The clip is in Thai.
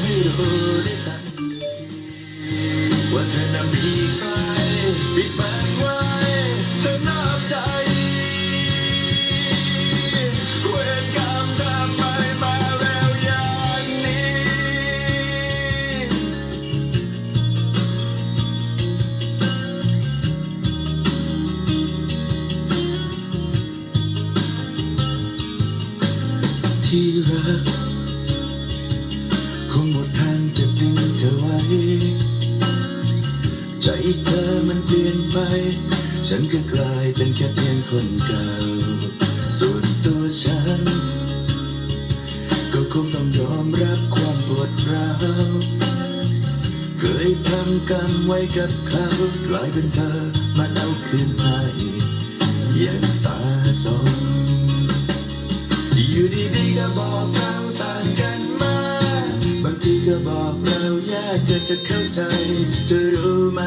ได้ทันว่าเธอน่ะมีใครปิดบังไว้เธอนอกใจเวรกรรมทำไมมาเร็วอย่างนี้ ที่รัก คงหมดทางจะดึงเธอไว้ ใจเธอมันเปลี่ยนไป ฉันก็กลายเป็นแค่เพียงคนเก่า ส่วนตัวฉัน ก็คงต้องยอมรับความปวดร้าวเคยทำกรรมไว้กับเขากลายเป็นเธอมาเอาคืนให้ย่างสาสมอยู่ดีๆก็บอกเราต่างกันมา จะเข้าใจเธอรู้ไหม